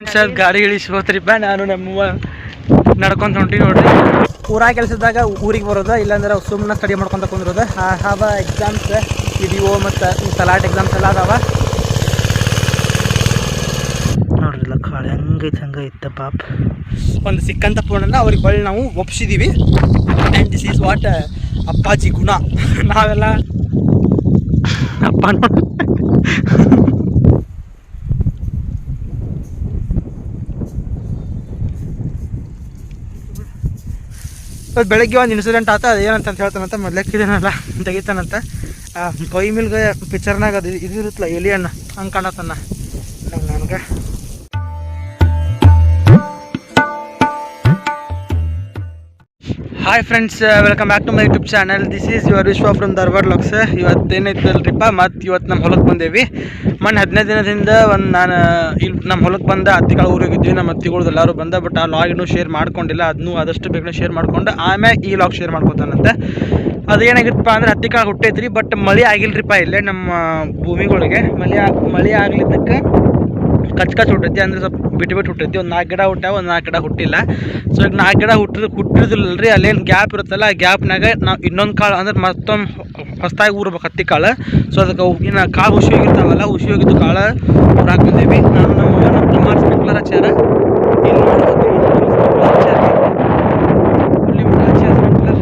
Sir ಗಾಡಿ ಇಳಿಸ್ಬೋತ್ರಿಪ್ಪ ನಾನು ನಮ್ಮವ್ವ ನಡ್ಕೊಂತ ಹೊಂಟಿ ನೋಡ್ರಿ. ಊರಾಗ ಕೆಲಸದಾಗ ಊರಿಗೆ ಬರೋದು ಇಲ್ಲಾಂದ್ರೆ ಸುಮ್ಮನೆ ಸ್ಟಡಿ ಮಾಡ್ಕೊಂತ ಕುಂದಿರೋದು. ಹಾವ ಎಕ್ಸಾಮ್ಸ್ ಇದಿವೋ ಮತ್ತು ತಲಾಟ್ ಎಕ್ಸಾಮ್ಸ್ ಎಲ್ಲ ಅದಾವ. ನೋಡ್ರಿ ಇಲ್ಲ ಕಾಳೆ ಹಂಗೈತೆ ಇತ್ತ ಪಾಪ. ಒಂದು ಸಿಕ್ಕಂಥ ಪೂರ್ಣನ ಅವ್ರಿಗೆ ಬಳ್ಳಿ ನಾವು ಒಪ್ಸಿದ್ದೀವಿ and this is what Appaji ಗುಣ. ನಾವೆಲ್ಲ ಅಪ್ಪ ಇವತ್ತು ಬೆಳಗ್ಗೆ ಒಂದು ಇನ್ಸಿಡೆಂಟ್ ಆತ ಏನಂತ ಹೇಳ್ತಾನಂತ ಮೊದ್ಲಕ್ಕಿದೇನಲ್ಲ ತೆಗಿತಾನಂತ. ಕೊಯ್ ಮಿಲ್ಗೆ ಪಿಕ್ಚರ್ನಾಗ ಅದು ಇದು ಇರುತ್ತಲ್ಲ ಎಲಿಯನ್ನ ಹಂಗೆ ಕಾಣತ್ತನ್ನ. ನಂಗೆ ನನಗೆ. Hi friends welcome back to my YouTube channel this is your Vishwa from Darbar LOX ಇವತ್ತು ಏನೈತಲ್ರಿಪ್ಪ ಮತ್ತು ಇವತ್ತು ನಮ್ಮ ಹೊಲಕ್ಕೆ ಬಂದೇವಿ. ಮೊನ್ನೆ ಹದಿನೈದು ದಿನದಿಂದ ಒಂದು ನಾನು ಇಲ್ಲಿ ನಮ್ಮ ಹೊಲಕ್ಕೆ ಬಂದ ಅತ್ತಿಗಳ ಊರಿಗೆ ನಮ್ಮ ಅತ್ತಿಗಳ್ದು ಎಲ್ಲರೂ ಬಂದ ಬಟ್ ಆ ಲಾಗ್ ಇನ್ನೂ ಶೇರ್ ಮಾಡ್ಕೊಂಡಿಲ್ಲ. ಅದನ್ನೂ ಆದಷ್ಟು ಬೇಗನೆ ಶೇರ್ ಮಾಡ್ಕೊಂಡು ಆಮ್ಯಾಗ ಈ ಲಾಗ್ ಶೇರ್ ಮಾಡ್ಕೊತಾನಂತೆ. ಅದು ಏನಾಗಿತ್ತಪ್ಪ ಅಂದ್ರೆ ಹತ್ತಿ ಕಾಳು ಹುಟ್ಟೈತ್ರಿ ಬಟ್ ಮಳೆ ಆಗಿಲ್ರಿಪ್ಪ ಇಲ್ಲೇ ನಮ್ಮ ಭೂಮಿಗಳಿಗೆ. ಮಳೆ ಮಳೆ ಆಗ್ಲಿದ್ದಕ್ಕೆ ಕಚ್ ಕಚ್ ಹುಟ್ಟೈತಿ, ಅಂದ್ರೆ ಸ್ವಲ್ಪ ಬಿಟ್ಟು ಬಿಟ್ಟು ಹುಟ್ಟೈತಿ. ಒಂದು ನಾಲ್ಕು ಗಿಡ ಹುಟ್ಟಾವ ಒಂದು ನಾಲ್ಕು ಗಿಡ ಹುಟ್ಟಿಲ್ಲ. ಸೊ ಈಗ ನಾಲ್ಕು ಗಿಡ ಹುಟ್ಟಿದ್ ಹುಟ್ಟಿದಿಲ್ಲರಿ ಅಲ್ಲೇನು ಗ್ಯಾಪ್ ಇರುತ್ತಲ್ಲ, ಆ ಗ್ಯಾಪ್ನಾಗ ನಾವು ಇನ್ನೊಂದು ಕಾಳು, ಅಂದ್ರೆ ಮತ್ತೊಮ್ಮೆ ಹೊಸದಾಗಿ ಊರ್ಬೇಕು ಹತ್ತಿ ಕಾಳು. ಸೊ ಅದಕ್ಕೆ ಇನ್ನು ಕಾಳು ಹುಸಿ ಹೋಗಿರ್ತಾವಲ್ಲ ಹುಸಿ ಹೋಗಿದ್ದು ಕಾಳು ಊರಾಕ್ ಬಂದೇವಿ ನಾನು ನಮ್ಮ ಕುಮಾರ್ ಸ್ಪ್ರಿಂಕ್ಲರ್ ಸ್ಪ್ರಿಂಕ್ಲರ್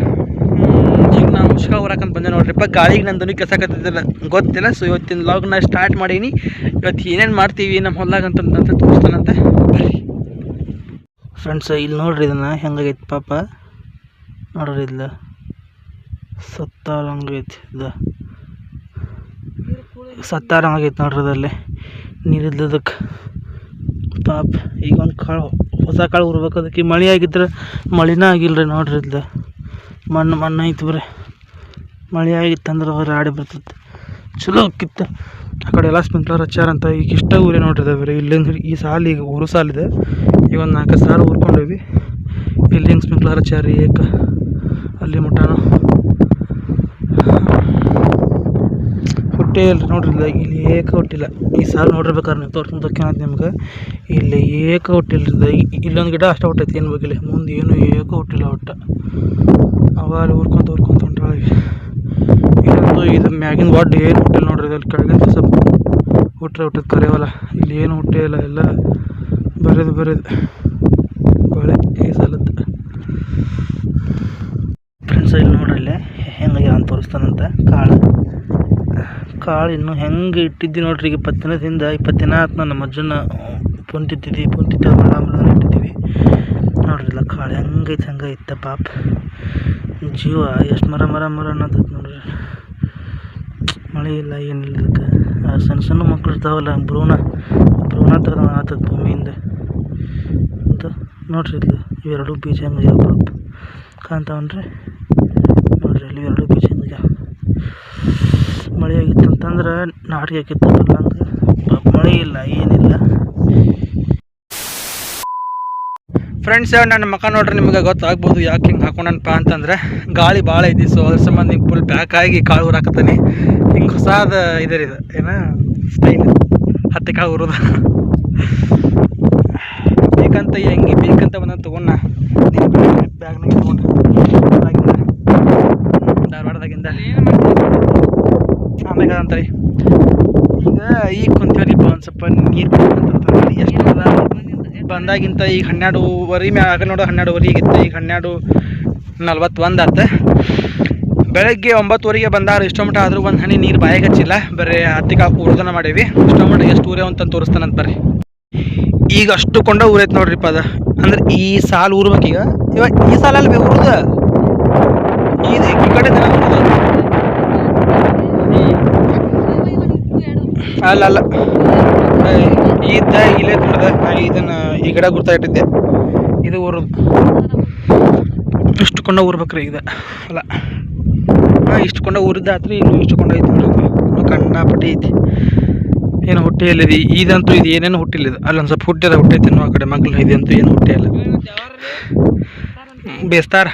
ಈಗ ನಾನು ಮುಷ್ಕ ಊರಾಕಂತ ಬಂದೆ ನೋಡ್ರಿಪ್ಪ ಗಾಳಿಗೆ ನನ್ನ ಧ್ವನಿ ಕೆಸಕತ್ತಿದ್ದಿಲ್ಲ ಗೊತ್ತಿಲ್ಲ ಸೊ ಇವತ್ತಿನ ಲಾಗ್ನ ಸ್ಟಾರ್ಟ್ ಮಾಡೀನಿ. ಇವತ್ತು ಏನೇನು ಮಾಡ್ತೀವಿ ನಮ್ಮ ಹೊಲ್ದಾಗ ಅಂತ ಅಂತ ತೋರಿಸ್ತಾನಂತೆ. ಫ್ರೆಂಡ್ಸ್ ಇಲ್ಲಿ ನೋಡ್ರಿ ಇದನ್ನ ಹೆಂಗಾಗೈತೆ ಪಾಪ. ನೋಡ್ರಿ ಇಲ್ಲ ಸತ್ತಾರಂಗೈತಿ, ಇದು ಸತ್ತಾರಂಗೈತಿ ನೋಡ್ರಿ ಅದಲ್ಲಿ ನೀರಿದ್ದದಕ್ಕೆ ಪಾಪ, ಈಗ ಒಂದು ಕಾಳು, ಹೊಸ ಕಾಳು ಉರ್ಬೇಕು ಅದಕ್ಕೆ ಮಳೆ ಆಗಿದ್ರೆ ಮಳಿನ ಆಗಿಲ್ಲ ರೀ ನೋಡ್ರಿ ಇಲ್ದ ಮಣ್ಣು ಮಣ್ಣು ಐತಿ ಬರೀ. ಮಳೆ ಆಗಿತ್ತಂದ್ರೆ ಅವ್ರು ಆಡಿ ಬರ್ತೈತೆ. ಚಲೋ ಆಕಿತ್ತು ಆ ಕಡೆ ಎಲ್ಲ ಸ್ಪ್ರಿಂಕ್ಲರ್ ಹಚ್ಚಾರಂತ ಈಗ ಇಷ್ಟ ಊರೇ ನೋಡ್ರಿ ಬರೀ. ಇಲ್ಲಿಂದ ಈ ಸಾಲ ಈಗ ಊರು ಸಾಲಿದೆ ಈಗ ಒಂದು ನಾಲ್ಕು ಸಾಲ ಊರ್ಕೊಂಡೇವಿ ಇಲ್ಲಿ ಹಿಂಗೆ ಸ್ಪ್ರಿಂಕ್ಲರ್ ಹಚ್ಚಾರ ಏಕ. ಅಲ್ಲಿ ಮುಟ್ಟಾನು. ಹುಟ್ಟೇ ಇಲ್ಲ ನೋಡ್ರಿ ಇಲ್ಲ ಏಕ ಹುಟ್ಟಿಲ್ಲ. ಈ ಸಾಲು ನೋಡಿರ್ಬೇಕಾದ್ರೆ ನೀವು ತೋರ್ಸ್ಕೊಂಡ್ ತಕ್ಕೇನಂತ ನಿಮ್ಗೆ. ಇಲ್ಲಿ ಏಕ ಹುಟ್ಟಿಲ್ಲ ಇಲ್ಲೊಂದು ಗಿಡ ಅಷ್ಟೇ ಹುಟ್ಟೈತಿ ಏನು ಬೇಕಿಲ್ಲ ಮುಂದೆ ಏನು ಏಕ ಹುಟ್ಟಿಲ್ಲ ಒಟ್ಟ. ಅವಾಗ ಊರ್ಕೊಂತ ಊರ್ಕೊಂತ ಹೊಂಟಾಳಿಗೆ ಇನ್ನೊಂದು ಇದು ಮ್ಯಾಗಿನ ಒಡ್ಡು ಏನು ಹುಟ್ಟಿಲ್ಲ ನೋಡ್ರಿ ಇಲ್ಲಿ ಕೆಳಗಿಂದ ಸ್ವಲ್ಪ ಹುಟ್ಟರೆ ಹುಟ್ಟದ ಕರೆಯವಲ್ಲ ಇಲ್ಲಿ ಏನು ಹುಟ್ಟೇ ಇಲ್ಲ. ಎಲ್ಲ ಬರೆದು ಬರೆದು ಬಳೆ ಈ ಸಾಲದ್ದು ಫ್ರೆಂಡ್ಸ್ ಇಲ್ಲಿ ನೋಡ್ರಿ ಇಲ್ಲೇ ಹೆಂಗೆ ಅಂತ ತೋರಿಸ್ತಾನಂತ. ಕಾಳು. ಕಾಳು ಇನ್ನು ಹೆಂಗೆ ಇಟ್ಟಿದ್ದಿ ನೋಡ್ರಿ ಈಗ ಇಪ್ಪತ್ತು ದಿನದಿಂದ, ಇಪ್ಪತ್ತು ದಿನ ನಾನು ನಮ್ಮ ಅಜ್ಜನ ಪುಂತಿತ್ತಿದ್ದಿ ಪುಂಟಿದ್ದ ಮಳ ಇಟ್ಟಿದ್ದೀವಿ. ನೋಡ್ರಿ ಇಲ್ಲ ಕಾಳು ಹೆಂಗೈತೆ ಹಂಗೆ ಇತ್ತ ಪಾಪ. ಜೀವ ಎಷ್ಟು ಮರ ಮರ ಮರ ಅನ್ನೋದೈತೆ ನೋಡ್ರಿ. ಮಳೆ ಇಲ್ಲ, ಏನಿಲ್ಲ ಇದಕ್ಕೆ. ಆ ಸಣ್ಣ ಸಣ್ಣ ಮಕ್ಳು ಇರ್ತಾವಲ್ಲ, ಭ್ರೂಣ ಭ್ರೂಣ ತೆಗೆದ ಆತದ ಭೂಮಿಯಿಂದ. ಅಂತ ನೋಡ್ರಿ ಇದು ಇವೆರಡು ಬೀಜ ಹೆಂಗೆ ಪಾಪ. ಕಾಣ್ತಾವನ್ರಿ? ನೋಡ್ರಿ ಅಲ್ಲಿ ಎರಡು ಬೀಜ ಹೆಂಗೆ ಮಳೆ ಆಗಿತ್ತು ಅಂತಂದ್ರೆ ನಾಟಿಗೆ ಹಾಕಿತ್ತು ಪಾಪ ಮಳೆ ಇಲ್ಲ, ಏನಿಲ್ಲ. ಫ್ರೆಂಡ್ಸ್ ನನ್ನ ಮಕ ನೋಡ್ರಿ, ನಿಮಗೆ ಗೊತ್ತಾಗ್ಬೋದು ಯಾಕೆ ಹಿಂಗೆ ಹಾಕೊಂಡನಪ್ಪ ಅಂತಂದ್ರೆ ಗಾಳಿ ಭಾಳ ಐತಿ ಸೊ ಅದ್ರ ಸಂಬಂಧ ಹಿಂಗೆ ಫುಲ್ ಪ್ಯಾಕ್ ಆಗಿ ಕಾಳು ಊರಾಕತ್ತಾನೆ ಹಿಂಗೆ ಹೊಸಾದ ಇದು, ಏನ? ಸ್ಟೈಲ್ ಹತ್ತಿ ಕಾಳು ಊರೋದು ಬೇಕಂತ ಹೆಂಗೆ ಬೇಕಂತ ಬಂದ ತೊಗೊಂಡ ಬ್ಯಾಗ್ನಾಗ ತೊಗೊಂಡ ಧಾರವಾಡದಾಗಿಂದ. ಆಮ್ಯಾಗ ಅಂತಾರೆ ಈಗ ಈಗ ಕುಂತೀವರಿಪ್ಪ ಒಂದು ಸ್ವಲ್ಪ ನೀರು ಎಷ್ಟು ಬಂದಾಗಿಂತ ಈಗ ಹನ್ನೆರಡುವರೆ ಮ್ಯಾಗ ನೋಡು, ಹನ್ನೆರಡುವರೆ ಆಗಿತ್ತು, ಈಗ ಹನ್ನೆರಡು ನಲ್ವತ್ತೊಂದು ಆತ. ಬೆಳಗ್ಗೆ ಒಂಬತ್ತುವರೆಗೆ ಬಂದಾರ ಎಷ್ಟೋ ಮಟ್ಟ ಆದರೂ ಒಂದು ಹನಿ ನೀರು ಬಾಯಿಗೆ ಹಚ್ಚಿಲ್ಲ. ಬರೀ ಹತ್ತಿಗ ಉರ್ದನ ಮಾಡೀವಿ. ಇಷ್ಟೋ ಮಟ್ಟ ಎಷ್ಟು ಊರೇ ಅಂತ ತೋರಿಸ್ತಾನಂತ ಬರ್ರಿ. ಈಗ ಅಷ್ಟು ಕೊಂಡ ಊರೈತೆ ನೋಡ್ರಿಪ್ಪ ಅದು. ಅಂದ್ರೆ ಈ ಸಾಲು ಊರ್ಬೇಕೀಗ ಇವಾಗ ಈ ಸಾಲಲ್ಲಿ ಇದು ಈ ಕಡೆ ಅಲ್ಲ ಅಲ್ಲ ಇದ್ದ ಇಲ್ಲೇ ನೋಡ್ದೆ ನಾ ಇದನ್ನ ಈ ಗಿಡ ಗುರ್ತಾ ಇಟ್ಟಿದ್ದೆ ಇದು ಊರದು. ಇಷ್ಟು ಕೊಂಡ ಊರ್ಬೇಕ್ರಿ ಇದು. ಅಲ್ಲ. ಹಾಂ ಇಷ್ಟು ಕೊಂಡ ಊರಿದ್ದ ಆತ್ರಿ ಇನ್ನು ಇಷ್ಟು ಕೊಂಡ ಐತಿ ನೋಡ್ರಿ ಕಣ್ಣಾಪಟ್ಟಿ ಐತಿ. ಏನು ಹುಟ್ಟಿ ಇಲ್ಲಿದೆ ಇದಂತೂ ಇದು ಏನೇನು ಹುಟ್ಟಿಲ್ಲ ಇದು. ಅಲ್ಲೊಂದು ಸ್ವಲ್ಪ ಹುಟ್ಟಿದ ಹುಟ್ಟೈತಿ ಇನ್ನೂ ಆ ಕಡೆ ಮಗ್ಳು ಇದಂತೂ ಏನು ಹುಟ್ಟಿ ಇಲ್ಲ. ಬೇಸ್ತಾರ.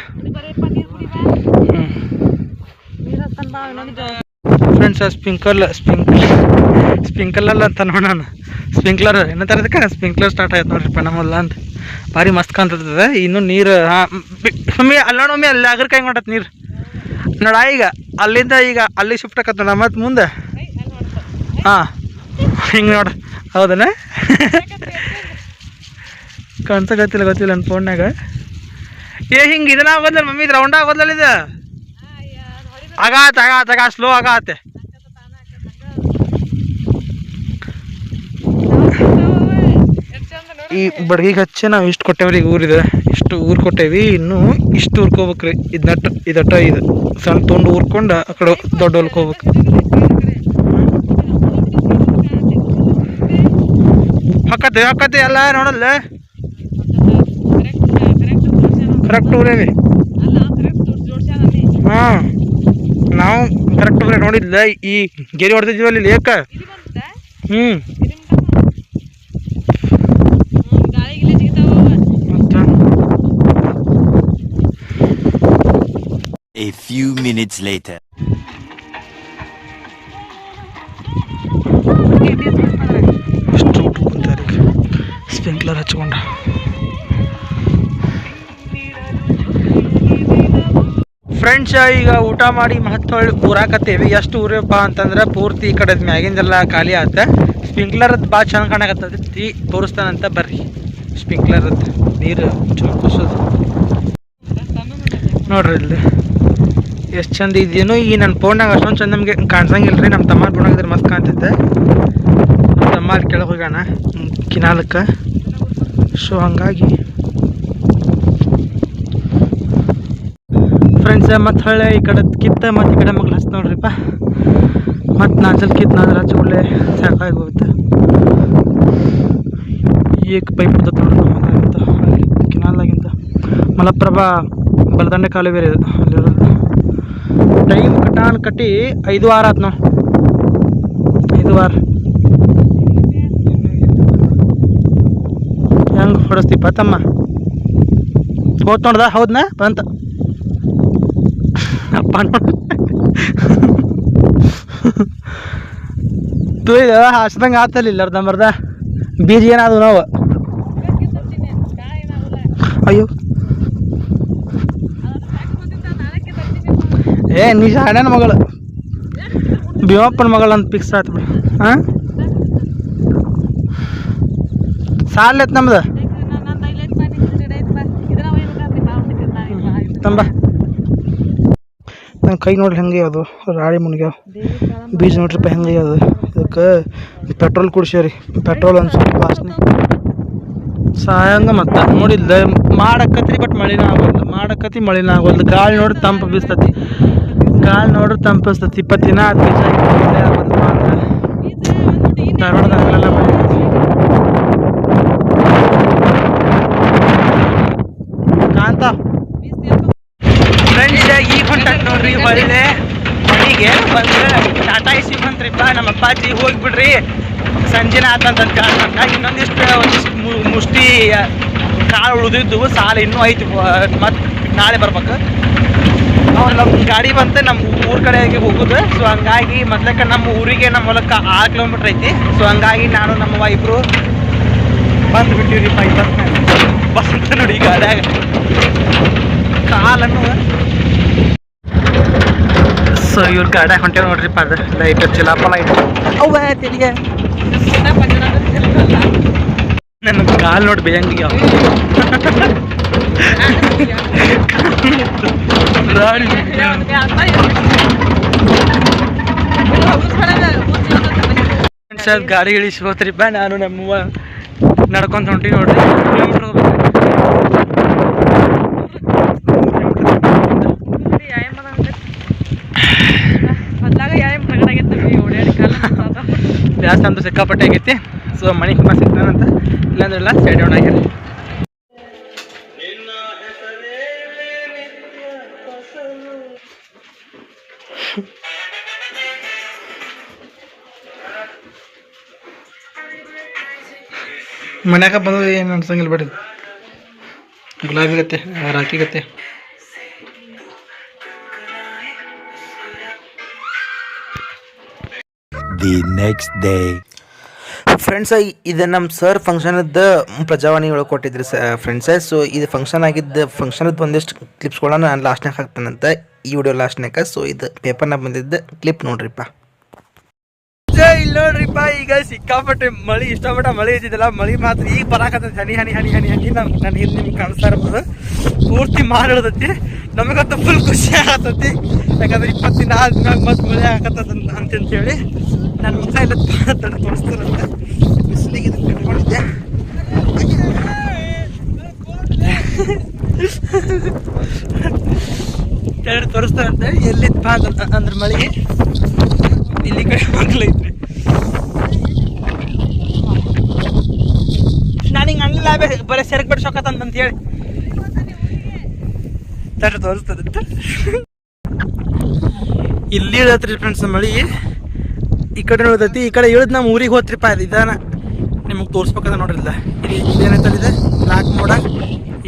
ಹ್ಞೂ ಫ್ರೆಂಡ್ಸ್ ಸ್ಪಿಂಕಲ್ ಸ್ಪ್ರಿಂಕಲ್ ಸ್ಪ್ರಿಂಕಲ್ ಅಲ್ಲ ಅಂತ ನೋಡೋಣ ಸ್ಪ್ರಿಂಕ್ಲರ್ ಏನೋ ಅದಕ್ಕೆ ಸ್ಪ್ರಿಂಕ್ಲರ್ ಸ್ಟಾರ್ಟ್ ಆಯ್ತು ನೋಡ್ರಿ ನಮ್ಮಲ್ಲ ಅಂತ. ಭಾರಿ ಮಸ್ತ್ ಕಾಣ್ತದ. ಇನ್ನು ನೀರು ಹಾಂ ಮಮ್ಮಿ ಅಲ್ಲಿ ನೋಡು ಅಲ್ಲಿ ಅಗ್ರ ಕೈ ಮಾಡತ್ ನೀರು. ನೋಡ ಈಗ ಅಲ್ಲಿಂದ ಈಗ ಅಲ್ಲಿ ಶಿಫ್ಟ್ ಆಕತ್ತ ನೋಡ ಮತ್ತೆ ಮುಂದೆ. ಹಾಂ ಹಿಂಗೆ ನೋಡ. ಹೌದನ? ಕಾಣ್ತ ಗೊತ್ತಿಲ್ಲ ಗೊತ್ತಿಲ್ಲ ನನ್ನ ಫೋನ್ನಾಗ ಏ ಹಿಂಗೆ ಇದನ್ನ ಆಗೋದಲ್ಲ ಮಮ್ಮಿ ಇದು ರೌಂಡ್ ಆಗೋದಲ್ಲ ಇದು. ಆಗಾತ ಆಗಾತ ಆಗ ಸ್ಲೋ ಆಗತ್ತೆ ಈ ಬಡ್ಗಿಗೆ ಹಚ್ಚಿ ನಾವು ಇಷ್ಟು ಕೊಟ್ಟೇವ್ರಿ ಈಗ ಊರಿದೆ. ಇಷ್ಟು ಊರು ಕೊಟ್ಟೇವಿ ಇನ್ನು ಇಷ್ಟು ಊರ್ಕೋಬೇಕ್ರಿ ಇದು ನಟ್ ಇದಟ್ಟ ಇದು ಸಣ್ಣ ತೊಂಡು ಊರ್ಕೊಂಡು ಆ ಕಡೆ ದೊಡ್ಡ ಹೊಲ್ಕ್ ಹೋಗ್ಬೇಕು. ಹಾಕತ್ತೆ ಹಕ್ಕತ್ತೆ ಎಲ್ಲ ನೋಡಲ್ಲ? ಕರೆಕ್ಟ್ ಊರೇವಿ ಹಾಂ. ನಾವು ಕರೆಕ್ಟ್ ಊರೇ ನೋಡಿದ್ಲ ಈ ಗೆರಿ ಹೊಡೆದಿದ್ವಲ್ಲ ಇಲ್ಲಿ ಏಕ? ಹ್ಞೂ ಮತ್ತೆ A few minutes later. ಎಷ್ಟು ಕುಂತಾರೆ ಸ್ಪ್ರಿಂಕ್ಲರ್ ಹಚ್ಕೊಂಡ ಫ್ರೆಂಡ್ಸ್ ಈಗ ಊಟ ಮಾಡಿ ಮತ್ತೆ ಹೊಳ್ಳಿ ಊರಾಕತ್ತೇವಿ ಎಷ್ಟು ಊರಪ್ಪ ಅಂತಂದ್ರೆ ಪೂರ್ತಿ ಈ ಕಡೆ ಮ್ಯಾಗಿಂದೆಲ್ಲ ಖಾಲಿ ಆತ ಸ್ಪ್ರಿಂಕ್ಲರ್ ಭಾಳ ಚಂದ ಕಾಣಕತ್ತೈತಿ. ತೋರಿಸ್ತಾನಂತ ಬರ್ರಿ. ಸ್ಪ್ರಿಂಕ್ಲರ್ ನೀರು ಚಲೋ ಕುಸೋದು ನೋಡ್ರಿ ಇಲ್ಲಿ. ಎಷ್ಟು ಚಂದ ಇದೇನು ಈ ನನ್ನ ಫೋನ್ನಾಗ ಅಷ್ಟೊಂದು ಚಂದ ನಮಗೆ ಕಾಣಿಸಂಗಿಲ್ಲ ರೀ ನಮ್ಮ ತಮ್ಮ ಫೋನಾಗಿದ್ರೆ ಮಸ್ತ್ ಕಾಣ್ತೈತೆ ನಮ್ಮ ತಮ್ಮ ಅಲ್ಲಿ ಕೆಳಗೆ ಹೋಗ್ಯಾನ ಕಿನಾಲಕ್ಕೆ. ಸೊ ಹಂಗಾಗಿ. ಫ್ರೆಂಡ್ಸ್ ಮತ್ತು ಹೊಳೆ ಈ ಕಡೆ ಕಿತ್ತ, ಮತ್ತು ಈ ಕಡೆ ಮಗ್ಳು ಹಚ್ಚ ನೋಡ್ರಿಪ್ಪ ಮತ್ತು ನಾಲ್ಕು ಕಿತ್ತು ಹಚ್ಚ ಒಳ್ಳೆ ಸಾಕಾಗಿ ಹೋಗುತ್ತೆ ಈಗ ಪೈಪ್ ಕಿನಾಲ್ದಾಗಿಂತ ಮಲಪ್ರಭಾ, ಬಲದಂಡೆ ಕಾಲುವೆ ಅಲ್ಲಿರೋದು. ಟೈಮ್ ಕಟಾನ್ ಕಟ್ಟಿ ಐದು ವಾರ ಆತು ನಾವು ಐದು ವಾರ. ಹೆಂಗೆ ಹೊಡಿಸ್ತೀಪ ತಮ್ಮ ಹೋತ್ ನೋಡ್ದ? ಹೌದ್ನ? ಬಂತ. ಅಪ್ಪ ನೋಡ. ತುಯ್ದು ಹಾಸ್ದಂಗೆ ಆತಲ್ಲ ಅರ್ಧಂಬರ್ಧ. ಬೀಜ ಏನಾದವು ನಾವು? ಅಯ್ಯೋ. ಏ, ನೀ ಶಾಣ್ಯನ ಮಗಳು. ಭೀಮಪ್ಪನ ಮಗಳು ಅಂತ ಫಿಕ್ಸ್ ಆಯ್ತು ಬಿಡು. ಹಾಂ ಸಾಲೈತ್ ನಮ್ದು? ತಂಬ ನನ್ನ ಕೈ ನೋಡ್ರಿ ಹೆಂಗೆ ಅದು, ರಾಡಿ ಮುನ್ಗ್ಯಾವ ಬೀಜ ನೋಡ್ರಿಪ್ಪ ಹೆಂಗೆ ಅದು. ಇದಕ್ಕೆ ಪೆಟ್ರೋಲ್ ಕುಡ್ಸ್ಯಾರಿ. ಪೆಟ್ರೋಲ್ ಒಂದು ಸ್ವಲ್ಪ ವಾಸನೆ. ಸಾಯಂಗ ಮತ್ತೆ. ನೋಡಿಲ್ಲ ಮಾಡಕತ್ರಿ ಬಟ್ ಮಳಿನ ಆಗೋಲ್ಲ ಮಾಡಕತ್ತಿ ಮಳಿನ ಆಗೋಲ್ಲ ಗಾಳಿ ನೋಡಿ ತಂಪು ಬೀಸ್ತತಿ. ಗಾಳಿ ನೋಡ್ರಿ ತಂಪಿಸ್ತೈತಿ. ಇಪ್ಪತ್ತು ದಿನ ಹತ್ತು ಮಳೆ ಆಗೋದಪ್ಪ ಅಂದ್ರೆ. ಧಾರವಾಡದಾಗಲೆಲ್ಲ ಮಳೆ ಕಾಂತ. ಫ್ರೆಂಡ್ಸ್ ಈಗ ಹೊಂಟಾಗ ನೋಡ್ರಿ ಒಳ್ಳೆ ಮನೆಗೆ ಬಂದ್ರೆ ಟಾಟಾ ಇಸಿ ಬಂತ್ರಿಪ್ಪ ನಮ್ಮ ಅಪ್ಪಾಜಿ ಹೋಗ್ಬಿಡ್ರಿ. ಸಂಜೆನ ಆತಂತ ಕಾರಣಕ್ಕ ಇನ್ನೊಂದಿಷ್ಟು, ಒಂದಿಷ್ಟು ಮುಷ್ಟಿ, ಕಾಳು ಉಳಿದಿದ್ದು ಸಾಲ ಇನ್ನೂ ಐತಿ ಮತ್ತೆ ನಾಳೆ ಬರ್ಬೇಕು. ನಮ್ಮ ಗಾಡಿ ಬಂತು ನಮ್ಮ ಊರ ಕಡೆಗೆ ಹೋಗುದು. ಸೊ ಹಂಗಾಗಿ ಮೊದ್ಲಕ್ಕೆ ನಮ್ಮ ಊರಿಗೆ ನಮ್ಮ ಹೊಲಕ್ಕೆ ಆರು ಕಿಲೋಮೀಟ್ರ್ ಐತಿ. ಸೊ ಹಂಗಾಗಿ ನಾನು, ನಮ್ಮ ಇಬ್ರು ಬಂದು ಬಿಟ್ಟಿವ್ರಿ ಬಸ್ ಬಸ್ ಅಂತ ನೋಡಿ ಗಾಡ್ಯಾಗ. ಕಾಲನ್ನು. ಸೊ ಇವ್ರ ಗಾಡ್ಯಾಗ ಹೊಂಟೇವ್ ನೋಡ್ರಿಪ್ಪ ಅದು ಲೈಟ್ ಚಿಲಾಪ ಲೈಟ್ ಅವ್ವ ತೆಲಿಗೆ ನನ್ನ ಕಾಲು ನೋಡಿ ಬೇಯಂಗಿಗೆ ರಾಣಿ ಸರ್ ಗಾಡಿ ಇಳಿಸ್ಬೋತ್ರಿ ಹೋಗ್ತೀರಿಪ್ಪ ನಾನು ನಮ್ಮವ್ವ ನಡ್ಕೊಂತ ಹೊಂಟಿ ನೋಡ್ರಿ. ಕಿಲೋಮೀಟ್ರ್ ಜಾಸ್ತಿ ಅಂದ್ರೆ ಅಂತೂ ಸಿಕ್ಕಾಪಟ್ಟೆ ಆಗೈತಿ. ಸೊ ಮನೆ ತುಂಬ ಸಿಗ್ತಾನಂತ. ಇಲ್ಲಾಂದ್ರೆಲ್ಲ ಸೈಡ್ ಡೌನ್ ಆಗ್ಯಾರ ಮನ್ಯಾಗ ಬಂದು ಏನು ಅನ್ಸಂಗಿಲ್ಲ ಬಿಡಿ ಗುಲಾಬಿ ಗತ್ತೆ ರಾಕಿ ಗತ್ತೆ. ದಿ ನೆಕ್ಸ್ಟ್ ಡೇ ಫ್ರೆಂಡ್ಸ್ ಇದು ನಮ್ಮ ಸರ್ ಫಂಕ್ಷನದ್ದು ಪ್ರಜಾವಾಣಿ ಒಳಗೆ ಕೊಟ್ಟಿದ್ರಿ ಸ ಫ್ರೆಂಡ್ಸ್ ಸೊ ಇದು ಫಂಕ್ಷನ್ ಆಗಿದ್ದ ಫಂಕ್ಷನದ್ದು ಒಂದಿಷ್ಟು ಕ್ಲಿಪ್ಸ್ಗಳನ್ನ ನಾನು ಲಾಸ್ಟ್ನಾಗ ಹಾಕ್ತಾನಂತ ಈ ವಿಡಿಯೋ ಲಾಸ್ಟ್ನಾಗ ಸೊ ಇದು ಪೇಪರ್ನಾಗ ಬಂದಿದ್ದ ಕ್ಲಿಪ್ ನೋಡ್ರಿಪ್ಪ. ನೋಡ್ರಿಪ್ಪ ಈಗ ಸಿಕ್ಕಾಪಟ್ಟೆ ಮಳಿ, ಇಷ್ಟಪಟ್ಟ ಮಳಿ ಇದ್ದಿದ್ದಲ್ಲ, ಮಳಿ ಮಾತ್ರ ಈಗ ಬರಾಕತ್ತ ಹನಿ ಹನಿ ಹನಿ ಹನಿ ಹನಿ ನಮ್ ನನ್ನ ಹಿಂದೆ ನಿಮ್ಗೆ ಕಾಣಿಸ್ತಾ ಇರ್ಬೋದು. ಪೂರ್ತಿ ಮಾರಿಡತೈತಿ ನಮಗಂತೂ ಫುಲ್ ಖುಷಿ ಆಗತ್ತೈತಿ. ಯಾಕಂದ್ರೆ ಇಪ್ಪತ್ತು ದಿನ ಮತ್ತೆ ಮಳೆ ಆಗತ್ತದ ಅಂತ ಹೇಳಿ ನನ್ನ ಮುಖ ಇಲ್ಲ ತೋರಿಸ್ತಾರಂತೆ ಬಿಸಿಲಿಗೆ ಇದನ್ನು ಕಟ್ಕೊಂಡಿದ್ದೆ. ಎರಡು ತೋರಿಸ್ತಾರಂತೆ ಅಂತ ಅಂದ್ರೆ ಮಳೆ ಇಲ್ಲಿ ಕಡೆ ಮಗ್ಲೈತ್ರಿ ನಾನು ಹಿಂಗೆ ಅಣ್ಣಿಲ್ಲ ಬರೀ ಸೆರಗ್ ಬಿಡ್ಸೋಕತ್ತಂತ ಅಂತ ಹೇಳಿ. ತಡ ತೋರಿಸ್ತದಂತೆ ಇಲ್ಲಿ ಇಳತ್ರಿ ಫ್ರೆಂಡ್ಸ್ ಮಳಿ ಈ ಕಡೆ ಇಳ್ದೈತಿ, ಈ ಕಡೆ ಇಳಿದ್ ನಮ್ಮ ಊರಿಗೆ ಹೋತ್ರಿಪ್ಪ ಅದು ಇದಾನ. ನಿಮಗೆ ತೋರಿಸ್ಬೇಕಂತ ನೋಡ್ರಿಲ್ಲ ಏನೈತಲ್ಲಿದೆ ಬ್ಲ್ಯಾಕ್ ಮೋಡ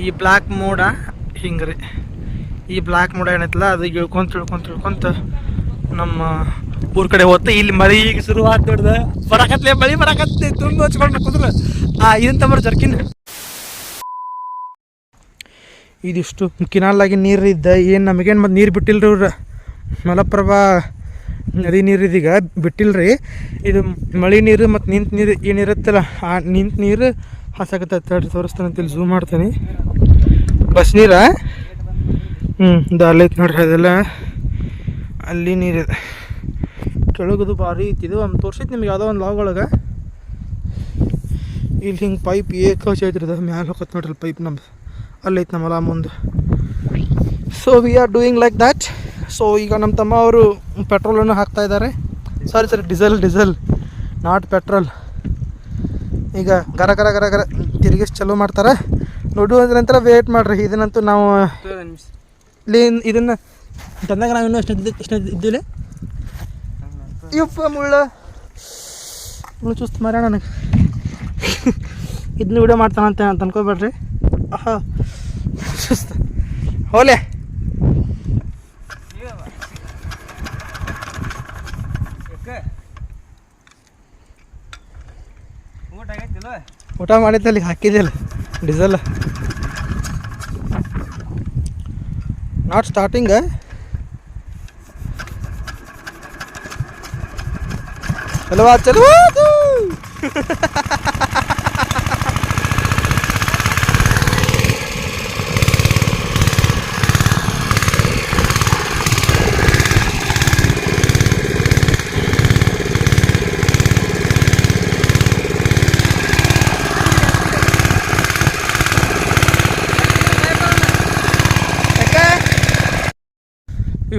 ಈ ಬ್ಲ್ಯಾಕ್ ಮೋಡ ಹಿಂಗ್ರಿ. ಈ ಬ್ಲ್ಯಾಕ್ ಮೋಡ ಏನೈತಲ್ಲ, ಅದು ಇಳ್ಕೊಂತ ಇಳ್ಕೊಂತ ಇಳ್ಕೊಂತ. ನಮ್ಮ ಊರ್ ಕಡೆ ಹೋತ ಇಲ್ಲಿ ಮಳಿ ಈಗ ಶುರು ದೊಡ್ಡದ ಬರಾಕತ್ಲೆ, ಮಳಿ ಬರಾಕತ್ತೆ ತುಂಬ ಹಚ್ಕೊಂಡು ಕುದ್ರ. ಆ, ಇದನ್ ತಮ್ಮ ಜರ್ಕಿನ್. ಇದಿಷ್ಟು ಕಿನಾಲಾಗಿ ನೀರು ಇದ್ದ. ಏನು ನಮಗೇನು ಮತ್ತು ನೀರು ಬಿಟ್ಟಿಲ್ರಿ ಇವ್ರ? ಮಲಪ್ರಭಾ ನದಿ ನೀರು ಇದೀಗ ಬಿಟ್ಟಿಲ್ರಿ. ಇದು ಮಳೆ ನೀರು ಮತ್ತು ನಿಂತ ನೀರು ಏನಿರುತ್ತಲ್ಲ ಆ ನಿಂತ ನೀರು ಹಾಸಾಕತ್ತ ತಡ್ರಿ, ತೋರಿಸ್ತಾನೆ ಅಂತ ಇಲ್ಲಿ ಝೂಮ್ ಮಾಡ್ತೀನಿ. ಬಸ್ ನೀರ? ಹ್ಞೂ ಇದು ಅಲ್ಲೈತೆ ನೋಡ್ರಿ ಅದೆಲ್ಲ. ಅಲ್ಲಿ ನೀರಿದೆ ಕೆಳಗದು ಭಾರಿ ಐತಿ ಇದು ಒಂದು ತೋರ್ಸಿತ್ತು ನಿಮ್ಗೆ ಯಾವುದೋ ಒಂದು ಲಾಗ್ ಒಳಗೆ. ಇಲ್ಲಿ ಹಿಂಗೆ ಪೈಪ್ ಏಕ ಐತ್ರಿ ಅದು ಮ್ಯಾಲೆ ಹೋಗತ್ತೆ ನೋಡ್ರಿ ಪೈಪ್ ನಮ್ದು. ಅಲ್ಲೈತೆ ನಮ್ಮಲ್ಲ ಮುಂದೆ. So we are doing like that so ಈಗ ನಮ್ಮ ತಮ್ಮ ಅವರು ಪೆಟ್ರೋಲನ್ನು ಹಾಕ್ತಾ ಇದ್ದಾರೆ ಸಾರಿ ಸರಿ ಡೀಸೆಲ್ ಡೀಸೆಲ್ ನಾಟ್ ಪೆಟ್ರೋಲ್ ಈಗ ಗರ ಗರ ಗರ ಗರ ತಿರುಗಿಸ್ ಚಲೋ ಮಾಡ್ತಾರೆ. ನೋಡುವ ನಂತರ ವೇಟ್ ಮಾಡಿರಿ. ಇದನ್ನಂತೂ ನಾವು ಇದನ್ನು ತಂದಾಗ ನಾವು ಇನ್ನೂ ಎಷ್ಟು ಎಷ್ಟು ಇದ್ದಿಲ್ಲ. ಇಪ್ಪ ಮುಳ್ಳು. ಮುಳ್ಳು ಚುಸ್ತು ಮರ ನನಗೆ ಇದನ್ನ ವಿಡಿಯೋ ಮಾಡ್ತಾನಂತ ಅಂತ ಅನ್ಕೋಬೇಡ್ರಿ. ಆಹಾ. ಸುಸ್ತು ಹೋಲೆ. ಊಟ ಮಾಡಿದ್ದೆ ಅಲ್ಲಿ ಹಾಕಿದ್ದಿಲ್ಲ ಡೀಸೆಲ್ ನಾಟ್ ಸ್ಟಾರ್ಟಿಂಗ್ ಚಲೋ ಆತ್, ಚಲೋ ಆತು.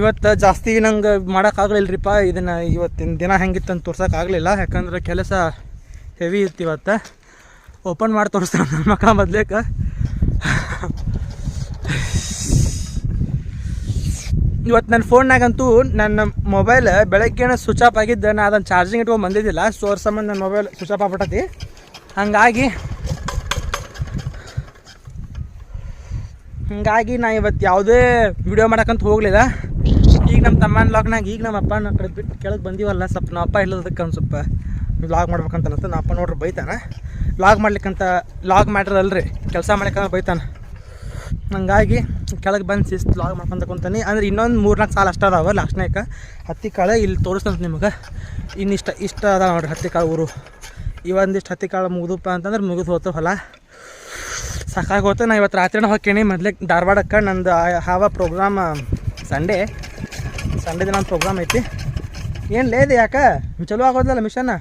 ಇವತ್ತು ಜಾಸ್ತಿ ನಂಗೆ ಮಾಡೋಕ್ಕಾಗಲಿಲ್ಲರಿಪ್ಪ ಇದನ್ನು ಇವತ್ತಿನ ದಿನ ಹೆಂಗಿತ್ತು ಅಂತ ತೋರ್ಸೋಕ್ಕಾಗಲಿಲ್ಲ ಯಾಕಂದ್ರೆ ಕೆಲಸ ಹೆವಿ ಇತ್ತು ಇವತ್ತು. ಓಪನ್ ಮಾಡಿ ತೋರಿಸ್ತಾರೆ ನನ್ನ ಮಕ್ಕ ಮೊದ್ಲೇಕ ಇವತ್ತು ನನ್ನ ಫೋನ್ನಾಗಂತೂ ನನ್ನ ಮೊಬೈಲ್ ಬೆಳಗ್ಗೆನೇ ಸ್ವಿಚ್ ಆಫ್ ಆಗಿದ್ದೆ. ನಾನು ಅದನ್ನು ಚಾರ್ಜಿಂಗ್ ಇಟ್ಕೊಂಡು ಬಂದಿದ್ದಿಲ್ಲ. ಸೊ ಅವ್ರ ಸಂಬಂಧ ನನ್ನ ಮೊಬೈಲ್ ಸ್ವಿಚ್ ಆಫ್ ಆಗ್ಬಿಟ್ಟತಿ ಹಂಗಾಗಿ ಹಂಗಾಗಿ ನಾ ಇವತ್ತು ಯಾವುದೇ ವಿಡಿಯೋ ಮಾಡೋಕ್ಕಂತ ಹೋಗಲಿಲ್ಲ. ಈಗ ನಮ್ಮ ತಮ್ಮನ ಲಾಕ್ನಾಗ ಈಗ ನಮ್ಮ ಅಪ್ಪನ ಕಡೆ ಬಿಟ್ಟು ಕೆಳಗೆ ಬಂದೀವಲ್ಲ, ಸ್ವಲ್ಪ ನಮ್ಮ ಅಪ್ಪ ಇಲ್ಲದಕ್ಕೆ ಒಂದು ಸ್ವಲ್ಪ ಲಾಗ್ ಮಾಡ್ಬೇಕಂತ ಅನಿಸ್ತು ನಮ್ಮ ಅಪ್ಪ ನೋಡ್ರಿ ಬೈತಾನೆ. ಲಾಗ್ ಮಾಡ್ಲಿಕ್ಕಂತ ಲಾಗ್ ಮಾಡ್ರಲ್ರಿ, ಕೆಲಸ ಮಾಡ್ಲಿಕ್ಕಂತ ಬೈತಾನೆ. ಹಂಗಾಗಿ ಕೆಳಗೆ ಬಂದು ಶಿಸ್ತು ಲಾಗ್ ಮಾಡ್ಕೊಂತ ಕುಂತಾನೆ. ಅಂದ್ರೆ ಇನ್ನೊಂದು ಮೂರ್ನಾಲ್ಕು ಸಾಲ ಅಷ್ಟು ಅದಾವ ಲಾಸ್ಟ್ನಾಗ ಹತ್ತಿ ಕಾಳು ಇಲ್ಲಿ ತೋರಿಸ್ತಂತ ನಿಮಗೆ. ಇನ್ನಿಷ್ಟ, ಇಷ್ಟ ಅದ ನೋಡ್ರಿ ಹತ್ತಿ ಕಾಳು ಊರು. ಇವೊಂದಿಷ್ಟು ಹತ್ತಿ ಕಾಳು ಮುಗಿದಪ್ಪ ಅಂತಂದ್ರೆ ಮುಗಿದು ಹೋತು ಹೊಲ. ಸಾಕಾಗಿ ಹೋತು. ನಾ ಇವತ್ತು ರಾತ್ರಿನ ಹೋಗ್ತೀನಿ ಮೊದ್ಲೇ ಧಾರವಾಡಕ್ಕೆ ನಂದು ಹಾವ ಪ್ರೋಗ್ರಾಮ್ ಸಂಡೇ. ಸಂಡೇ ದಿನ ಪ್ರೋಗ್ರಾಮ್ ಐತಿ. ಏನು ಲೇದು ಯಾಕೆ? ಚಲೋ ಆಗೋದಿಲ್ಲ ಮಿಷನ್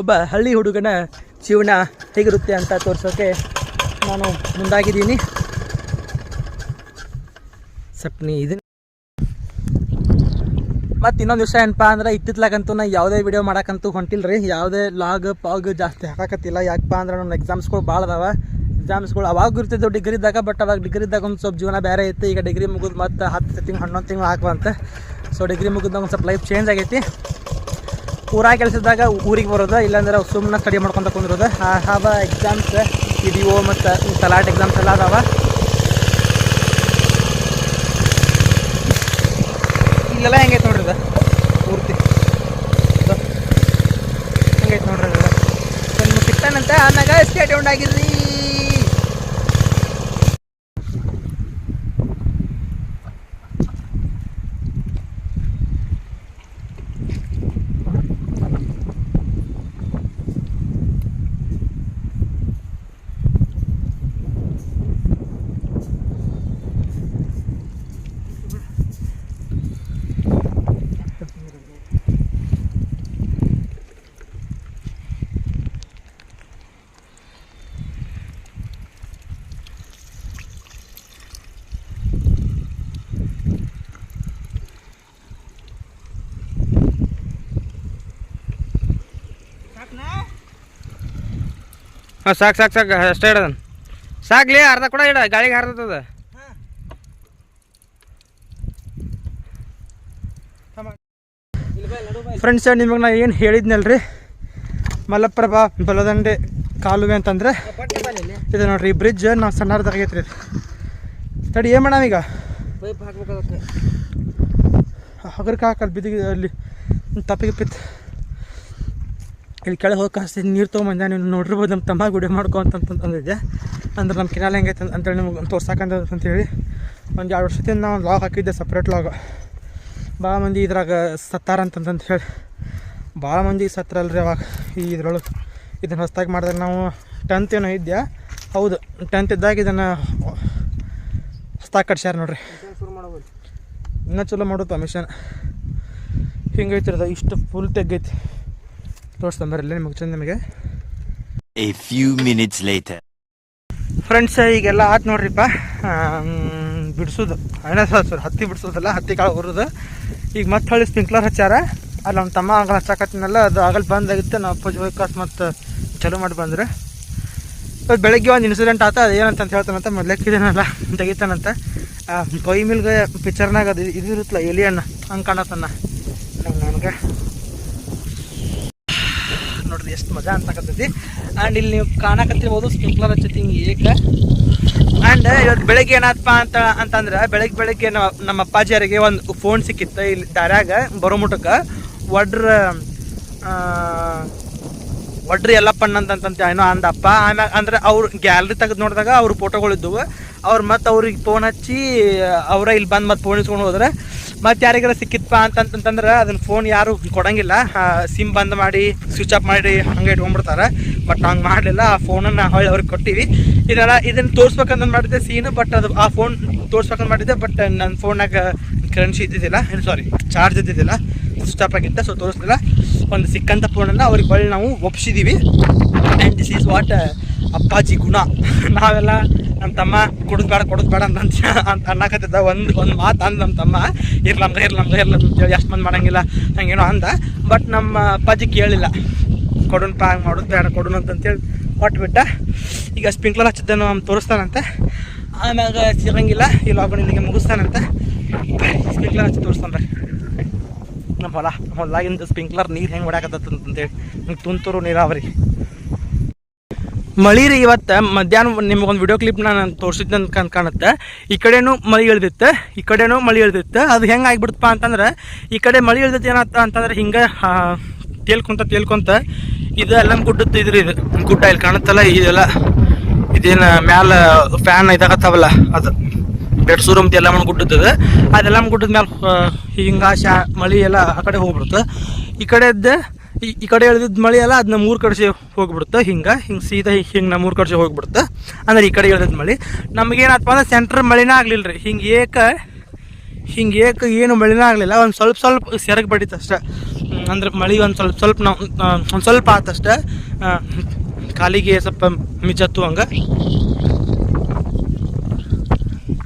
ಒಬ್ಬ ಹಳ್ಳಿ ಹುಡುಗನ ಜೀವನ ಹೇಗಿರುತ್ತೆ ಅಂತ ತೋರಿಸೋಕೆ ನಾನು ಮುಂದಾಗಿದ್ದೀನಿ. ಸಪ್ನಿ, ಇದನ್ನ ಮತ್ತು ಇನ್ನೊಂದು ವಿಷಯ ಏನಪ್ಪ ಅಂದ್ರೆ ಇತ್ತಿತ್ಲಾಗಂತೂ ನಾ ಯಾವುದೇ ವಿಡಿಯೋ ಮಾಡೋಕ್ಕಂತೂ ಹೊಂಟಿಲ್ಲ ರೀ ಯಾವುದೇ ಲಾಗ್ ಪಾಗ್ ಜಾಸ್ತಿ ಹಾಕಕತ್ತಿಲ್ಲ. ಯಾಕಪ್ಪ ಅಂದ್ರೆ ನನ್ನ ಎಕ್ಸಾಮ್ಸ್ಗಳು ಭಾಳ ಅದಾವ. ಎಕ್ಸಾಮ್ಸ್ಗಳು ಅವಾಗ ಇರ್ತಿದ್ದವು ಡಿಗ್ರಿ ಇದ್ದಾಗ ಬಟ್ ಅವಾಗ ಡಿಗ್ರಿ ಇದ್ದಾಗ ಒಂದು ಸ್ವಲ್ಪ ಜೀವನ ಬೇರೆ ಇತ್ತು. ಈಗ ಡಿಗ್ರಿ ಮುಗಿದು ಮತ್ತು ಹತ್ತು ತಿಂಗಳು, ಹನ್ನೊಂದು ತಿಂಗಳು ಹಾಕುವಂತ ಸೊ ಡಿಗ್ರಿ ಮುಗಿದಾಗ ಒಂದು ಸ್ವಲ್ಪ ಲೈಫ್ ಚೇಂಜ್ ಆಗೈತಿ. ಊರಾಗ ಕೆಲಸದಾಗ ಊರಿಗೆ ಬರೋದು, ಇಲ್ಲಾಂದ್ರೆ ಸುಮ್ಮನೆ ಸ್ಟಡಿ ಮಾಡ್ಕೊಂತ ಕುಂದಿರೋದು. ಹಾವ ಎಕ್ಸಾಮ್ಸ್ ಇದಿವೋ ಮತ್ತು ತಲಾಟ್ ಎಕ್ಸಾಮ್ಸ್ ಎಲ್ಲ ಅದಾವ. ಇಲ್ಲೆಲ್ಲ ಹೆಂಗೈತೆ? ನೋಡ್ರಿ ಪೂರ್ತಿ. ಹಂಗೈತೆ ನೋಡ್ರಿ ನಿಮ್ಗೆ ಸಿಗ್ತಾನಂತ ಆನಾಗ ಸ್ಟೇಟ್ ಆಗಿರ್ರಿ ಹಾಂ ಸಾಕು ಸಾಕು ಸಾಕು ಅಷ್ಟೇ ಇಡೋದನ್ ಸಾಕ್ಲಿ ಅರ್ಧ ಕೂಡ ಇಡ ಗಾಳಿಗೆ ಹಾರ್ತದ ಫ್ರೆಂಡ್ಸ್ ನಿಮಗೆ ನಾ ಏನು ಹೇಳಿದ್ನಲ್ರಿ? ಮಲ್ಲಪ್ರಭಾ ಬಲದಂಡೆ ಕಾಲುವೆ ಅಂತಂದ್ರೆ ಇದು ನೋಡ್ರಿ ಬ್ರಿಡ್ಜ್ ನಾವು ಸಣ್ಣದಾಗೈತ್ರಿ. ತಡಿ ಏನು ಮಾಡೋಣ ಈಗ? ಪೈಪ್ ಹಾಕ್ಬೇಕಾಗತ್ತೆ. ಹಗರ್ಕ ಹಾಕಲ್ಲಿ ಬಿದ್ದಿಗೆ ಅಲ್ಲಿ ತಪ್ಪಿಗೆ ಪಿತ್ ಇಲ್ಲಿ ಕೆಳಗೆ ಹೋಗಿ ಕಾಸ್ತಿ ನೀರು ತೊಗೊಂಬಂದೆ ನೀವು ನೋಡಿರ್ಬೋದು ನಮ್ಮ ತಮ್ಮ ಗುಡಿ ಮಾಡ್ಕೊ ಅಂತ ಅಂದಿದ್ದೆ ಅಂದ್ರೆ ನಮ್ಮ ಕಿನಾಲೆ ಹೆಂಗೈತೆ ಅಂತ- ಅಂತೇಳಿ ನಿಮ್ಗೆ ತೋರ್ಸಕ್ಕಂತ ಅಂತೇಳಿ ಒಂದು ಎರಡು ವರ್ಷದಿಂದ ನಾವು ಒಂದು ಲಾಗ್ ಹಾಕಿದ್ದೆ ಸಪ್ರೇಟ್ ಲಾಗ್ ಭಾಳ ಮಂದಿ ಇದ್ರಾಗ ಸತ್ತಾರ ಅಂತಂತ ಹೇಳಿ. ಭಾಳ ಮಂದಿ ಸತ್ತರಲ್ರಿ ಅವಾಗ ಈ ಇದ್ರೊಳಗೆ. ಇದನ್ನು ಹೊಸ್ದಾಗಿ ಮಾಡಿದಾಗ ನಾವು ಟೆಂತ್ ಏನೋ ಇದ್ದೆ ಹೌದು ಟೆಂತ್ ಇದ್ದಾಗ ಇದನ್ನು ಹೊಸ್ದಾಗಿ ಕಟ್ಸ್ಯಾರ ನೋಡ್ರಿ. ಇನ್ನೂ ಚಲೋ ಮಾಡೋದು ಮಿಷನ್ ಹಿಂಗೈತಿ ಅದು, ಇಷ್ಟು ಫುಲ್ ತೆಗ್ಗೈತಿ. ತೋರಿಸ್ತಂಬರಲ್ಲ ನಿಮಗೆ ಚಂದ ನಿಮಗೆ. A few minutes later friends ಈಗೆಲ್ಲ ಆತು ನೋಡ್ರಿಪ್ಪ. ಬಿಡಿಸೋದು. ಅಣ್ಣ ಸರ್ ಹತ್ತಿ ಬಿಡಿಸೋದಲ್ಲ ಹತ್ತಿ ಕಾಳು ಹುರಿದು. ಈಗ ಮತ್ತೆ ಹೊಳ್ಳಿ ಸ್ಪಿಂಕ್ಲರ್ ಹಚ್ಚಾರ ಅಲ್ಲಿ ನಮ್ಮ ತಮ್ಮ ಆಗಲ್ಲ ಹಚ್ಚಾಕತ್ತಿನಲ್ಲ ಅದು ಆಗಲ್ ಬಂದಾಗಿತ್ತು ನಾವು ಅಪ್ಪಾಜಿ ಹೋಗಿ ಮತ್ತು ಚಲೋ ಮಾಡಿ ಬಂದ್ರೆ. ಇವತ್ತು ಬೆಳಗ್ಗೆ ಒಂದು ಇನ್ಸಿಡೆಂಟ್ ಆತ ಅದು ಏನಂತ ಅಂತ ಹೇಳ್ತಾನಂತ ಮೊದ್ಲಕ್ಕಿದೇನಲ್ಲ ತೆಗಿತಾನಂತ. ಕೊಯ್ಮಿಲ್ಗೆ ಕೊಯ್ ಮಿಲ್ಗೆ ಪಿಕ್ಚರ್ನಾಗ ಅದು ಇದು ಇರುತ್ತಲ್ಲ ಎಲಿಯನ್ನ ಹಂಗೆ ಕಾಣತ್ತನ್ನ ನನಗೆ. ಮಜಾ ಅಂತಕತ್ತೈತಿ ಆ್ಯಂಡ್ ಇಲ್ಲಿ ನೀವು ಕಾಣಕತ್ತಿರ್ಬೋದು ಸ್ಪ್ರಿಂಕ್ಲರ್ ಹಚ್ಚತಿ ಹಿಂಗೆ ಏಕ. ಆ್ಯಂಡ್ ಇವತ್ತು ಬೆಳಗ್ಗೆ ಏನಪ್ಪ ಅಂತ, ಅಂತಂದ್ರೆ ಬೆಳಗ್ಗೆ ಬೆಳಗ್ಗೆ ನಮ್ಮ ಅಪ್ಪಾಜಿಯರಿಗೆ ಒಂದು ಫೋನ್ ಸಿಕ್ಕಿತ್ತು ಇಲ್ಲಿ ದಾರ್ಯಾಗ, ಬರೋ ಮುಟಕ್ಕೆ ಒಡ್ರ ಒಡ್ರಿ ಎಲ್ಲಪ್ಪಣ್ಣ ಅಂತಂತ, ಏನೋ ಅಂದಪ್ಪ. ಆಮ್ಯಾಗ ಅಂದ್ರೆ ಅವ್ರು ಗ್ಯಾಲ್ರಿ ತೆಗೆದು ನೋಡಿದಾಗ ಅವ್ರ ಫೋಟೋಗಳಿದ್ದವು ಅವ್ರು ಮತ್ತೆ ಅವ್ರಿಗೆ ಫೋನ್ ಹಚ್ಚಿ, ಅವರ ಇಲ್ಲಿ ಬಂದು ಮತ್ತೆ ಫೋನ್ ಇಸ್ಕೊಂಡು ಹೋದ್ರೆ ಮತ್ತೆ ಯಾರಿಗಾರ ಸಿಕ್ಕಿತ್ಪ ಅಂತಂತಂದ್ರೆ ಅದನ್ನ ಫೋನ್ ಯಾರು ಕೊಡಂಗಿಲ್ಲ. ಸಿಮ್ ಬಂದ್ ಮಾಡಿ ಸ್ವಿಚ್ ಆಫ್ ಮಾಡಿ ಹಂಗೆ ಇಟ್ಕೊಂಡ್ಬಿಡ್ತಾರೆ. ಬಟ್ ಹಂಗೆ ಮಾಡಲಿಲ್ಲ, ಆ ಫೋನನ್ನು ಹೊಳ್ಳಿ ಅವ್ರಿಗೆ ಕೊಟ್ಟಿವಿ. ಇದೆಲ್ಲ ಇದನ್ನು ತೋರಿಸ್ಬೇಕಂತ ಮಾಡಿದ್ದೆ ಸೀನು ಬಟ್ ಅದು ಆ ಫೋನ್ ತೋರಿಸ್ಬೇಕಂತ ಮಾಡಿದ್ದೆ ಬಟ್ ನನ್ನ ಫೋನಾಗ ಕರೆನ್ಸಿ ಇದ್ದಿದ್ದಿಲ್ಲ. ಸಾರಿ ಚಾರ್ಜ್ ಇದ್ದಿದ್ದಿಲ್ಲ. ಸ್ವಿಚ್ ಆಫ್ ಆಗಿತ್ತು ಸೊ ತೋರಿಸ್ಲಿಲ್ಲ. ಒಂದು ಸಿಕ್ಕಂಥ ಫೋನನ್ನು ಅವ್ರಿಗೆ ಹೊಳ್ಳಿ ನಾವು ಒಪ್ಸಿದ್ದೀವಿ and this is what Appaji ಗುಣ. ನಾವೆಲ್ಲ ನಮ್ಮ ತಮ್ಮ ಕುಡಿದ್ ಬೇಡ ಕುಡಿದ್ ಬೇಡ ಅಂತ ಅಂತ ಅನ್ನಕತ್ತಿದ್ದ. ಒಂದು ಒಂದು ಮಾತು ಅಂದ ನಮ್ಮ ತಮ್ಮ ಇರ್ಲಂಗ ಇರ್ಲಂಗ ಇರ್ಲ ಅಂತೇಳಿ ಎಷ್ಟು ಮಂದಿ ಮಾಡಂಗಿಲ್ಲ, ಹಂಗೇನೋ ಅಂದ. ಬಟ್ ನಮ್ಮ ಅಪ್ಪಾಜಿ ಕೇಳಿಲ್ಲ. ಕೊಡೋಣಪ್ಪ ಹಂಗೆ ಮಾಡೋದು ಬೇಡ ಕೊಡೋಣ ಅಂತಂತೇಳಿ ಕೊಟ್ಬಿಟ್ಟ. ಈಗ ಸ್ಪ್ರಿಂಕ್ಲರ್ ಹಚ್ಚಿದ್ದೇನೋ ಅವ್ನು ತೋರಿಸ್ತಾನಂತೆ. ಆಮ್ಯಾಗ ಸಿಗಂಗಿಲ್ಲ ಈ ಲಾಕ್ಡೌನ್ ಇಲ್ಲಿಗೆ ಮುಗಿಸ್ತಾನಂತೆ. ಸ್ಪ್ರಿಂಕ್ಲರ್ ಹಚ್ಚಿ ತೋರಿಸ್ತಾನೆ ನಮ್ಮ ಹೊಲ ಹೊಲಾಗಿಂದ ಸ್ಪ್ರಿಂಕ್ಲರ್ ನೀರು ಹೆಂಗೆ ಹೊಡ್ಯಾಕತ್ತಂತೇಳಿ ಹಿಂಗೆ ತುಂತುರು ನೀರಾವರಿ. ಮಳಿ ರೀ ಇವತ್ತು, ಮಧ್ಯಾಹ್ನ ನಿಮಗೊಂದು ವಿಡಿಯೋ ಕ್ಲಿಪ್ ನಾನು ತೋರಿಸಿದ್ದೆ ಅಂತ ಕಾಣ್- ಕಾಣುತ್ತೆ. ಈ ಕಡೆನೂ ಮಳಿ ಇಳ್ದಿತ್ತು, ಈ ಕಡೆನೂ ಮಳಿ ಇಳ್ದಿತ್ತು. ಅದು ಹೆಂಗೆ ಆಗ್ಬಿಡ್ತಪ್ಪ ಅಂತಂದ್ರೆ, ಈ ಕಡೆ ಮಳಿ ಇಳ್ದಿತ್ತು ಏನತ್ತ ಅಂತಂದ್ರೆ ಹಿಂಗೆ ತೇಲ್ಕೊಂತ ತೇಲ್ಕೊಂತ ಇದು ಎಲ್ಲ ಗುಡ್ಡದ್ದು ಇದ್ರಿ ಇದು, ಗುಡ್ಡ ಇಲ್ಲಿ ಕಾಣುತ್ತಲ್ಲ ಇದೆಲ್ಲ ಇದೇನು, ಮ್ಯಾಲ ಫ್ಯಾನ್ ಇದಾಗತ್ತವಲ್ಲ, ಅದು ಬೆಡ್ ಸೂರಮ್ತಿ ಎಲ್ಲ ಮಣ್ಣು ಗುಡ್ಡದ ಅದೆಲ್ಲ ಗುಡ್ಡದ ಮ್ಯಾಲ ಹಿಂಗೆ ಶಾ ಮಳಿ ಎಲ್ಲ ಆ ಕಡೆ ಹೋಗ್ಬಿಡುತ್ತೆ ಈ ಕಡೆದ್ದು ಈ ಈ ಕಡೆ ಎಳ್ದಿದ್ದ ಮಳೆ ಎಲ್ಲ ನಮ್ಮ ಊರು ಕಡೆ ಹೋಗ್ಬಿಡುತ್ತೆ. ಹಿಂಗೆ ಹಿಂಗೆ ಸೀದಾ ಹಿಂಗೆ ನಮ್ಮ ಊರು ಕಡೆ ಹೋಗ್ಬಿಡುತ್ತೆ. ಅಂದ್ರೆ ಈ ಕಡೆ ಎಳ್ದಿದ್ದ ಮಳೆ. ನಮಗೇನಪ್ಪ ಅಂದ್ರೆ ಸೆಂಟ್ರ್ ಮಳೆನೇ ಆಗಲಿಲ್ಲ ರೀ. ಹಿಂಗೆ ಏಕ ಹಿಂಗೆ ಏಕ ಏನು ಮಳೆನೇ ಆಗಲಿಲ್ಲ. ಒಂದು ಸ್ವಲ್ಪ ಸ್ವಲ್ಪ ಸೆರಗ್ ಬಡಿತು ಅಷ್ಟೆ. ಅಂದ್ರೆ ಮಳೆ ಒಂದು ಸ್ವಲ್ಪ ಸ್ವಲ್ಪ ನಾವು ಒಂದು ಸ್ವಲ್ಪ ಆತಷ್ಟೆ. ಕಾಲಿಗೆ ಸ್ವಲ್ಪ ಮಿಜತ್ತು ಹಂಗೆ.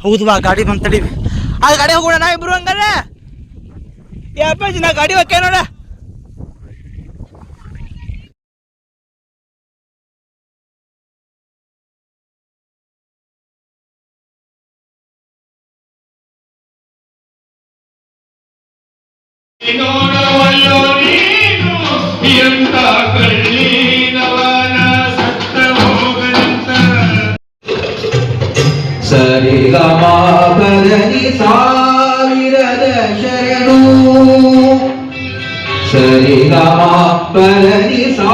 ಹೌದು ಬಾ, ಗಾಡಿ ಬಂದು ತಡೀವಿ. ಆ, ಗಾಡಿ ಹೋಗೋಣ ನಾ ಇಬ್ರು ಹಂಗಾರೆ. ಯಪ್ಪಾಜಿ ನಾ ಗಾಡಿ ಹೋಗ್ತೇನೆ ನೋಡ ಸರಿಗಮಾಪದಲ್ಲಿ ಸಾವಿರದ ಶರಣು. ಸರಿಗಮಾಪದಲ್ಲಿ ಸಾ